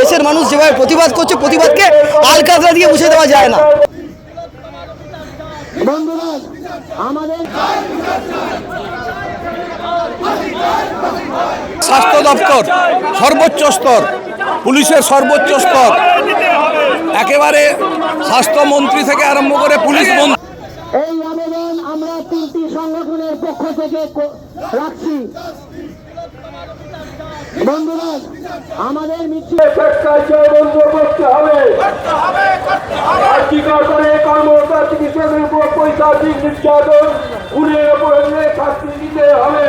দেশের মানুষ যেভাবে প্রতিবাদ করছে প্রতিবাদকে আলকাতরা দিয়ে মুছে দেওয়া যায় না। বন্ধুরা আমাদের স্বাস্থ্য দপ্তর সর্বোচ্চ স্তর পুলিশের সর্বোচ্চ স্তর। একেবারে স্বাস্থ্যমন্ত্রী থেকে আরম্ভ করে পুলিশ মন্ত্রী এই আবেদন আমরা তিনটি সংগঠনের পক্ষ থেকে রাখছি। বন্ধুরা আমাদের মিছিল ভ্রষ্টাচার বন্ধ করতে হবে। করে কর্মচারী হিসেবে উপর পৈশাচিক নির্যাতন খুনের উপর শাস্তি দিতে হবে।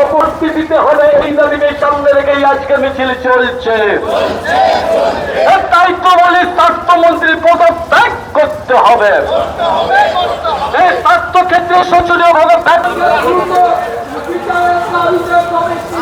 অপরটি দিতে হবে। এই দাবিকে সামনে রেখেই আজকে মিছিল চলছে। এর দায়িত্ব বলি স্বাস্থ্যমন্ত্রী পদত্যাগ করতে হবে। এই স্বাস্থ্য ক্ষেত্রে শোচনীয় ভাবে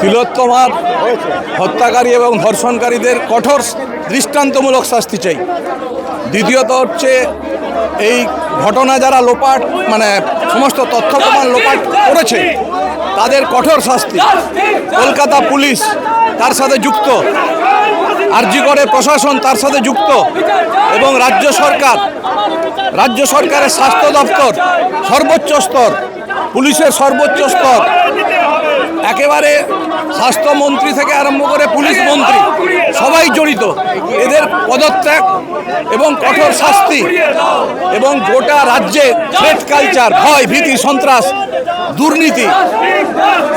তিলোত্তমার হত্যাকারী এবং ধর্ষণকারীদের কঠোর দৃষ্টান্তমূলক শাস্তি চাই। দ্বিতীয়ত হচ্ছে এই ঘটনা যারা লোপাট মানে সমস্ত তথ্য প্রমাণ লোপাট করেছে, তাদের কঠোর শাস্তি। কলকাতা পুলিশ তার সাথে যুক্ত আরজি করে প্রশাসন তার সাথে যুক্ত, এবং রাজ্য সরকার, রাজ্য সরকারের স্বাস্থ্য দপ্তর, সর্বোচ্চ স্তর পুলিশের সর্বোচ্চ স্তর। একেবারে স্বাস্থ্যমন্ত্রী থেকে আরম্ভ করে পুলিশ মন্ত্রী, সবাই জড়িত। এদের পদত্যাগ এবং কঠোর শাস্তি এবং গোটা রাজ্যে থ্রেট কালচার ভয়, ভীতি, সন্ত্রাস, দুর্নীতি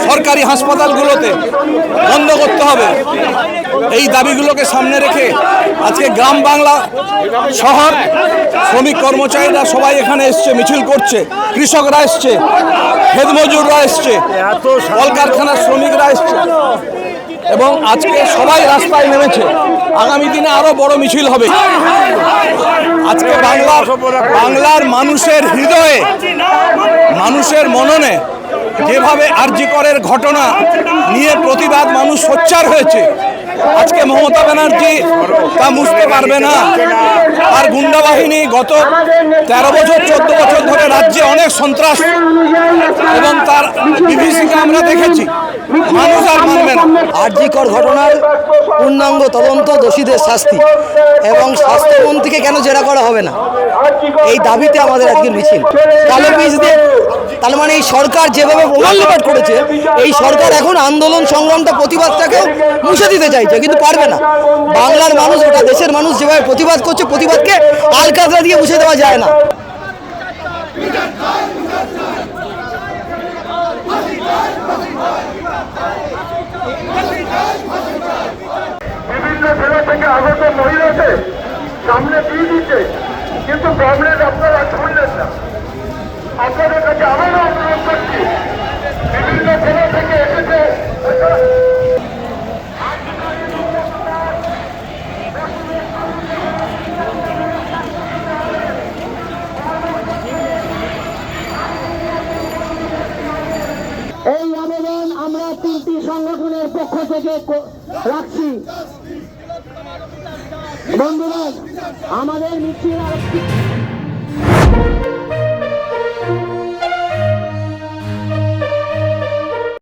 সরকারি হাসপাতালগুলোতে বন্ধ করতে হবে। এই দাবিগুলোকে সামনে রেখে আজকে গ্রাম বাংলা শহর শ্রমিক কর্মচারীরা সবাই এখানে এসছে, মিছিল করছে, কৃষকরা এসছে, খেদমজুররা এসছে, কলকারখানার শ্রমিকরা এসছে। এবং আজকে সবাই রাস্তায় নেমেছে। আগামী দিনে আরও বড় মিছিল হবে। আজকে বাংলা বাংলার মানুষের হৃদয়ে, মানুষের মননে যেভাবে আরজিকরের ঘটনা নিয়ে প্রতিবাদ মানুষ সোচ্চার হয়েছে, আজকে মমতা ব্যানার্জি তা মুছতে পারবে না। আর গুন্ডা বাহিনী গত তেরো বছর, চোদ্দ বছর ধরে অনেক সন্ত্রাস এবং তার বিভীষিকা আমরা দেখেছি। মানুষ আর মানবে না। আরজিকর ঘটনার পূর্ণাঙ্গ তদন্ত দোষীদের শাস্তি এবং স্বাস্থ্যমন্ত্রীকে কেন জেরা করা হবে না? এই দাবিতে আমাদের আজকের মিছিল। কালো পিস দিয়ে তার মানে এই সরকার যেভাবে প্রমাণ লোপাট করেছে, এই সরকার এখন আন্দোলন সংগ্রামটা প্রতিবাদটাকে মুছে দিতে চাইছে, কিন্তু পারবে না। বাংলার মানুষ ওটা দেশের মানুষ যেভাবে প্রতিবাদ করছে, প্রতিবাদকে আলকাতরা দিয়ে মুছে দেওয়া যায় না। বিভিন্ন জেলা থেকে আগত মহিলাকে সামনে দিয়ে দিচ্ছে, কিন্তু গভর্নমেন্ট আপনারা শুনলেন না। আপনাদের কাছে আবারও অনুরোধ করছি বিভিন্ন জেলা থেকে এসেছে এই আবেদন আমরা তিনটি সংগঠনের পক্ষ থেকে রাখছি। বন্ধুরা আমাদের মিছিল